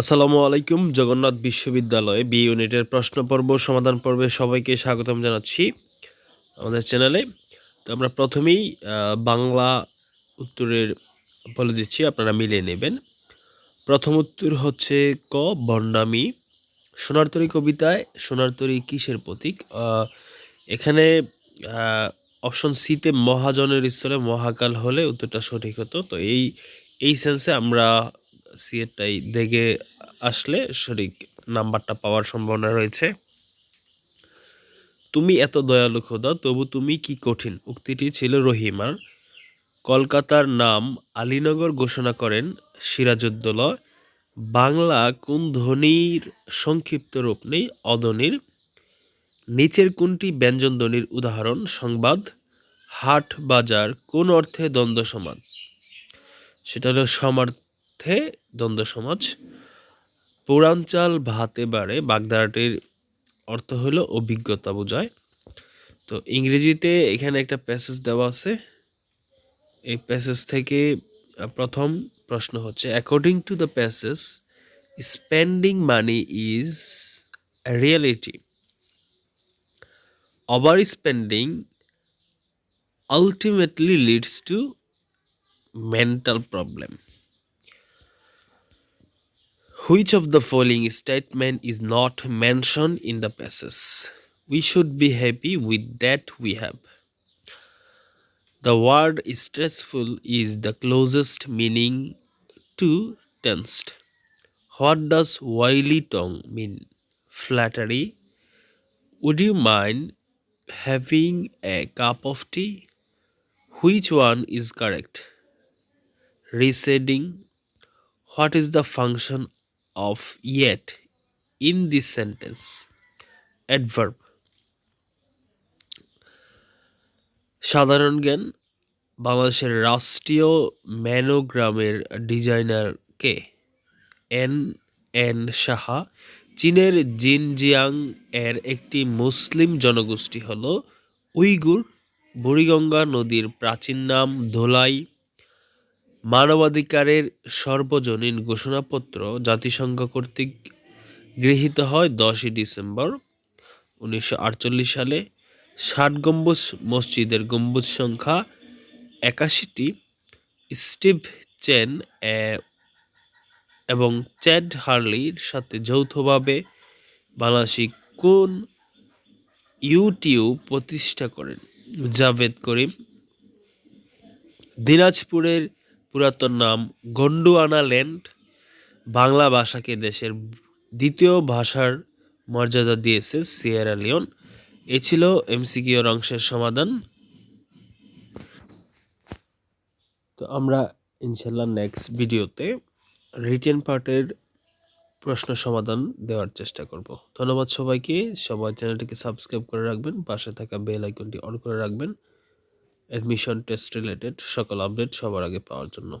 আসসালামু আলাইকুম, জগন্নাথ বিশ্ববিদ্যালয় বি ইউনিটের প্রশ্ন পর্ব সমাধান পর্বে সবাইকে স্বাগতম জানাচ্ছি আমাদের চ্যানেলে। তো আমরা প্রথমেই বাংলা উত্তরের বলে দিচ্ছি, আপনারা মিলিয়ে নেবেন। প্রথম উত্তর হচ্ছে ক বন্ডামি সোনারতরী কবিতায়, সোনারতরী কিসের প্রতীক? এখানে অপশন সিতে মহাজনের স্থলে মহাকাল হলে উত্তরটা সঠিক হতো। তো এই এই সেন্সে আমরা সি এরটাই দেখে আসলে সঠিক নাম্বারটা পাওয়ার সম্ভাবনা রয়েছে। তুমি এত দয়ালু খোদা, তবু তুমি কি কঠিন? উক্তিটি ছিল রহিমার। কলকাতার নাম আলীনগর ঘোষণা করেন সিরাজউদ্দৌলা। বাংলা কোন ধ্বনির সংক্ষিপ্ত রূপ নেই? অধ্বনির। নিচের কোনটি ব্যঞ্জন ধ্বনির উদাহরণ? সংবাদ। হাট বাজার কোন অর্থে দ্বন্দ্ব সমাজ সেটা হলো সমার্থে দ্বন্দ্ব সমাজ। পৌরাঞ্চাল ভাতে বাড়ে বাগধারাটির অর্থ হলো অভিজ্ঞতা বোঝায়। তো ইংরেজিতে এখানে একটা প্যাসেজ দেওয়া আছে। এই প্যাসেজ থেকে প্রথম প্রশ্ন হচ্ছে according to the passage spending money is reality over spending ultimately leads to mental problem which of the following statement is not mentioned in the passage? We should be happy with that we have. The word stressful is the closest meaning to tensed. What does wily tongue mean? Flattery? Would you mind having a cup of tea? Which one is correct? Receding. What is the function of yet in this sentence? Adverb. সাধারণ জ্ঞান, বাংলাদেশের রাষ্ট্রীয় ম্যানোগ্রামের designer K N N Saha চীনের Xinjiang এর একটি মুসলিম জনগোষ্ঠী হল Uyghur, Buriganga নদীর প্রাচীন নাম ধোলাই মানবাধিকারের সর্বজনীন ঘোষণাপত্র জাতিসংঘ কর্তৃক গৃহীত হয় দশই ডিসেম্বর উনিশশো আটচল্লিশ সালে। ষাট গম্বুজ মসজিদের গম্বুজ সংখ্যা একাশিটি। স্টিভ চেন এবং চ্যাড হার্লির সাথে যৌথভাবে বাংলাদেশি কোন ইউটিউব প্রতিষ্ঠা করেন? জাভেদ করিম। দিনাজপুরের পুরাতন নাম গন্ডুয়ানা ল্যান্ড বাংলা ভাষাকে দেশের দ্বিতীয় ভাষার মর্যাদা দিয়েছে সিয়েরা লিওন। এ ছিল এমসিকিউর অংশের সমাধান। তো আমরা ইনশাল্লাহ নেক্সট ভিডিওতে রিটেন পার্টের প্রশ্ন সমাধান দেওয়ার চেষ্টা করব। ধন্যবাদ সবাইকে। সবাই চ্যানেলটিকে সাবস্ক্রাইব করে রাখবেন। পাশে থাকা বেল আইকনটি অন করে রাখবেন। অ্যাডমিশন টেস্ট রিলেটেড সকল আপডেট সবার আগে পাওয়ার জন্য।